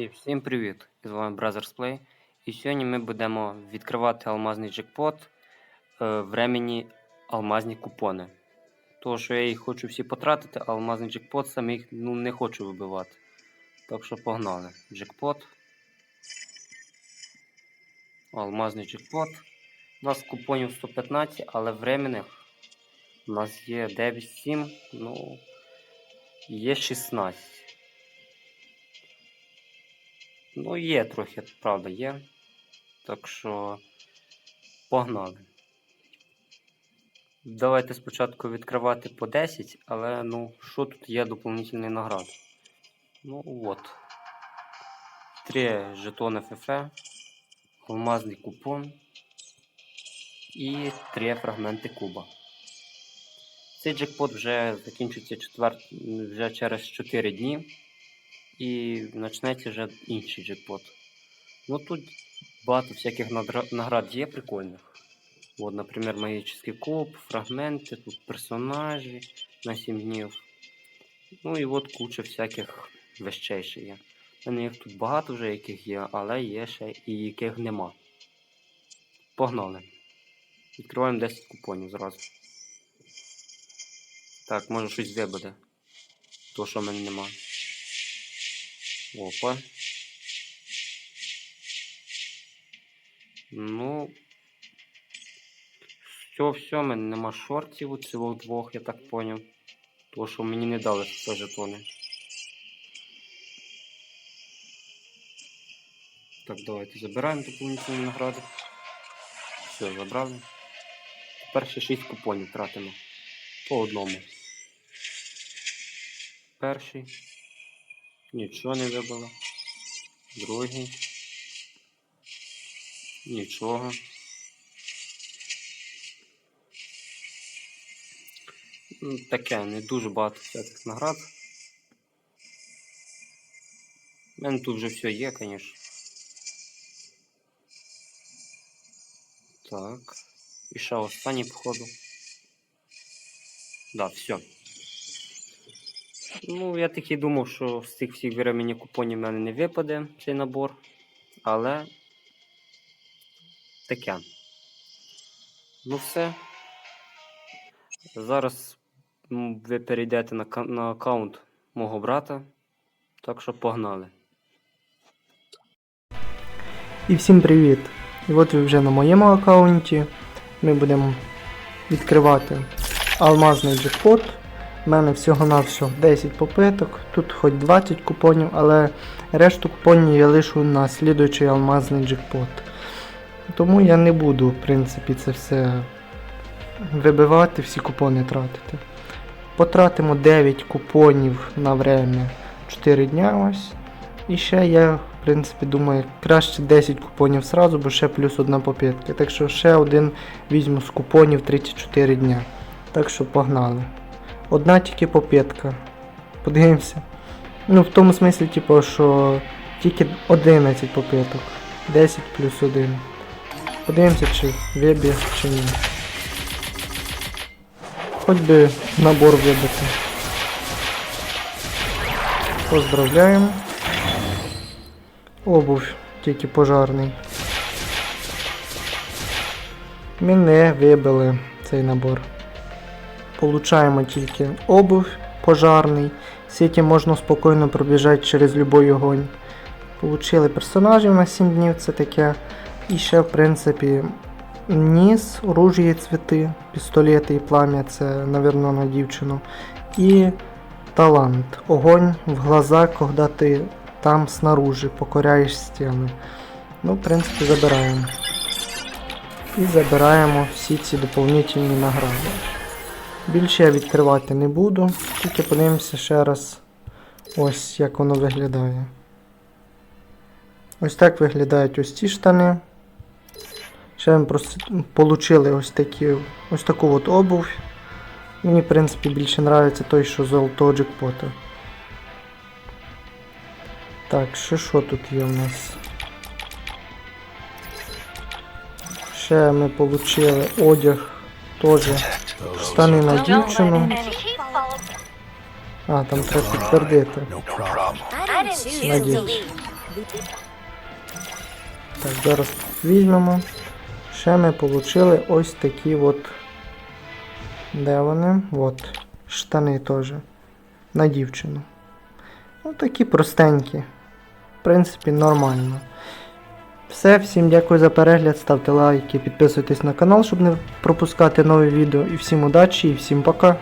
І всім привіт! З вами Brothers Play. І сьогодні ми будемо відкривати алмазний джекпот е, времені алмазні купони. Тому що я їх хочу всі потратити, а алмазний джекпот сам їх ну, не хочу вибивати. Так що погнали. Джекпот. Алмазний джекпот. У нас купонів 115, але временних у нас є 9-7, ну є 16. Ну, є трохи, правда, є. Так що погнали. Давайте спочатку відкривати по 10, але ну, що тут є доповнительний наград? Ну от. Три жетони ФФ, алмазний купон і три фрагменти куба. Цей джекпот вже закінчиться четвер... вже через 4 дні і почнеться вже інший джекпот. Ну тут багато всяких наград є прикольних. От, наприклад, магічний куб, фрагменти, тут персонажі на 7 днів. Ну і от куча всяких вещей ще є. У мене їх тут багато вже яких є, але є ще і яких нема. Погнали. Відкриваємо 10 купонів зразу. Так, може щось вибуде. То, що в мене нема. Опа. Ну. Все, все, мене нема шортів у цілих двох, я так поняв. То, що мені не дали це жетони. Так, давайте забираємо доповнительні награди. Все, забрали. Тепер ще 6 купонів тратимо. По одному. Перший. Нічого не вибило. Другий. Нічого. Таке, не дуже багато всяких наград. У мене тут вже все є, звісно. Так. І ще останній, походу. Да, все. Ну, я таки думав, що з цих всіх времені купонів в мене не випаде цей набор. Але таке. Ну все. Зараз ви перейдете на, на аккаунт мого брата. Так що погнали. І всім привіт! І от ви вже на моєму аккаунті. Ми будемо відкривати алмазний джекпот. У мене всього-навсього 10 попиток, тут хоч 20 купонів, але решту купонів я лишу на слідуючий алмазний джекпот. Тому я не буду, в принципі, це все вибивати, всі купони тратити. Потратимо 9 купонів на время 4 дня ось. І ще я, в принципі, думаю, краще 10 купонів сразу, бо ще плюс одна попитка. Так що ще один візьму з купонів 34 дня. Так що погнали. Одна тільки попитка. Подивимося. Ну, в тому смислі, типу, що тільки 11 попиток. 10 плюс 1. Подивимося, чи вибіг, чи ні. Хоч би набор вибити. Поздравляємо. Обувь тільки пожарний. Ми не вибили цей набор. Получаємо тільки обувь пожарний. Сіті можна спокійно пробіжати через будь-який огонь. Получили персонажів на 7 днів, це таке. І ще, в принципі, ніс, оружие, цвіти, пістолети і плам'я, це, напевно, на дівчину. І талант. Огонь в глаза, коли ти там снаружи покоряєш стіни. Ну, в принципі, забираємо. І забираємо всі ці доповнительні награди. Більше я відкривати не буду, тільки подивимося ще раз ось як воно виглядає. Ось так виглядають ось ці штани. Ще ми отримали ось такі, ось таку от обувь. Мені, в принципі, більше подобається той, що золотого джекпота. Так, ще що тут є у нас? Ще ми отримали одяг теж. Штани на дівчину. А, там треба підтвердити. Leave. Так, зараз візьмемо. Ще ми отримали ось такі от. Де вони? От. Штани теж. На дівчину. Ну, такі простенькі. В принципі, нормально. Все, всім дякую за перегляд, ставте лайки, підписуйтесь на канал, щоб не пропускати нові відео. І всім удачі, і всім пока.